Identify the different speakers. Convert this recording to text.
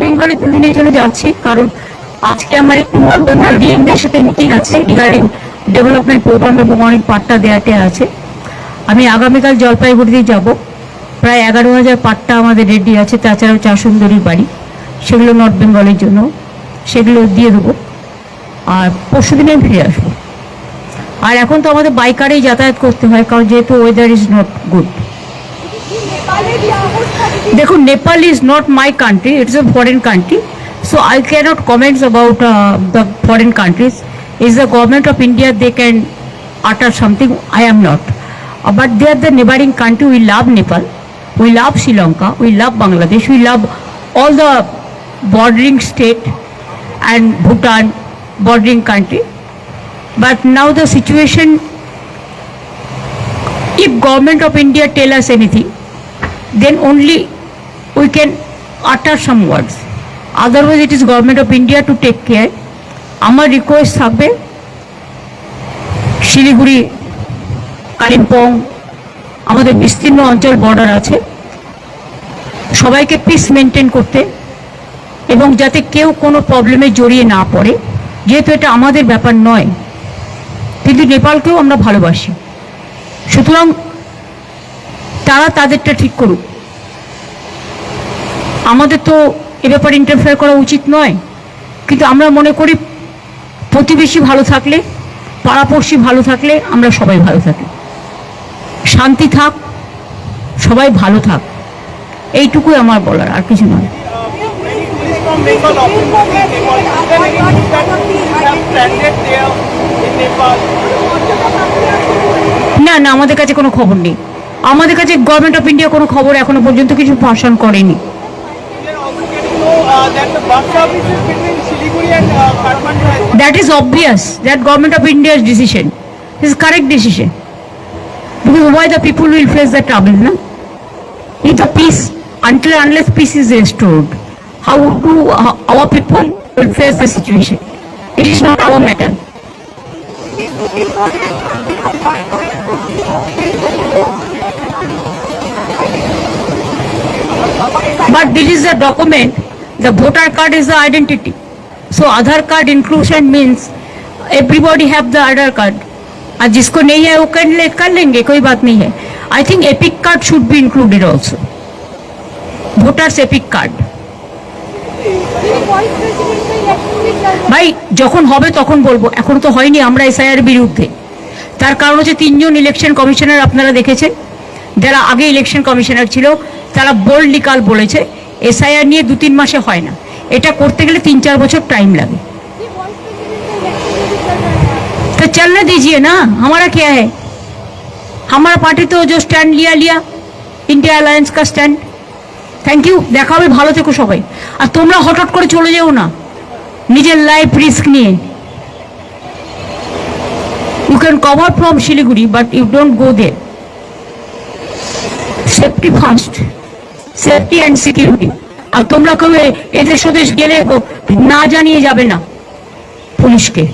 Speaker 1: বেঙ্গলে দুদিনের জন্য যাচ্ছি, কারণ আজকে আমার একটু ডিএমদের সাথে মিটিং আছে রিগার্ডিং ডেভেলপমেন্ট প্রোগ্রাম এবং অনেক পাট্টা দেওয়াতে আছে। আমি আগামীকাল জলপাইগুড়িতে যাব। প্রায় এগারো হাজার পাট্টা আমাদের রেডি আছে, তাছাড়াও চা সুন্দরীর বাড়ি। সেগুলো নর্থ বেঙ্গলের জন্য। সেগুলো দিয়ে দেবো। আর পরশু দিনে ফিরে আসব। আর এখন তো আমাদের বাইকারেই যাতায়াত করতে হয়, কারণ যেহেতু ওয়েদার ইজ নট গুড দেখুন Nepal is not my country it's a foreign country so I can't comments about the foreign countries is the government of India they can utter something i am not Uh, but they are the neighboring country we love nepal we love sri lanka we love bangladesh we love all the bordering state and bhutan bordering country but now the situation if government of india tell us anything then only we can utter some words. Otherwise, it is government of India to take care. আমার request থাকবে শিলিগুড়ি কালিম্পং আমাদের বিস্তীর্ণ অঞ্চল border আছে সবাইকে piece maintain করতে এবং যাতে কেউ কোনো প্রবলেমে জড়িয়ে না পড়ে যেহেতু এটা আমাদের ব্যাপার নয় কিন্তু নেপালকেও আমরা ভালোবাসি সুতরাং তারা তাদেরটা ঠিক করুক। আমাদের তো এ ব্যাপারে ইন্টারফেয়ার করা উচিত নয়। কিন্তু আমরা মনে করি, প্রতিবেশী ভালো থাকলে, পাড়াপড়শি ভালো থাকলে আমরা সবাই ভালো থাকি। শান্তি থাক, সবাই ভালো থাক। এইটুকুই আমার বলার, আর কিছু নয়? না না, আমাদের কাছে কোনো খবর নেই। আমাদের কাছে গভর্নমেন্ট অফ ইন্ডিয়া কোনো খবর এখনও পর্যন্ত কিছু ভাষণ করেনি
Speaker 2: uh, uh, has
Speaker 1: that is obvious that government of india's decision is correct decision because the people will face the trouble no if the peace until unless peace is restored how do uh, our people will face the situation it is not our matter but this is a document the voter card is the identity so Aadhaar card inclusion means everybody have the Aadhaar card और जिसको नहीं है वो कर ले कर लेंगे कोई बात नहीं है I think EPIC card should be included also voters EPIC card ভাই যখন হবে তখন বলবো এখন তো হয়নি আমরা এসআইআর বিরুদ্ধে তার কারণ হচ্ছে তিনজন ইলেকশন কমিশনার আপনারা দেখেছেন যারা আগে ইলেকশন কমিশনার ছিল তারা বোল্ডলি কাল বলেছে এসআইআর নিয়ে দু তিন মাসে হয় না এটা করতে গেলে তিন চার বছর টাইম লাগে तो चलने दीजिए ना हमारा क्या है हमारा पार्टी तो जो स्टैंड लिया लिया इंडिया अलायंस का स्टैंड থ্যাংক ইউ দেখা হবে ভালো থেকো সবাই আর তোমরা হঠাৎ করে চলে যেও না নিজের লাইফ রিস্ক নিয়ে you can cover from Siliguri but you don't go they safety first safety and security আর তোমরা এ- এদেশ ওদেশ গেলে না জানিয়ে যাবে না পুলিশকে।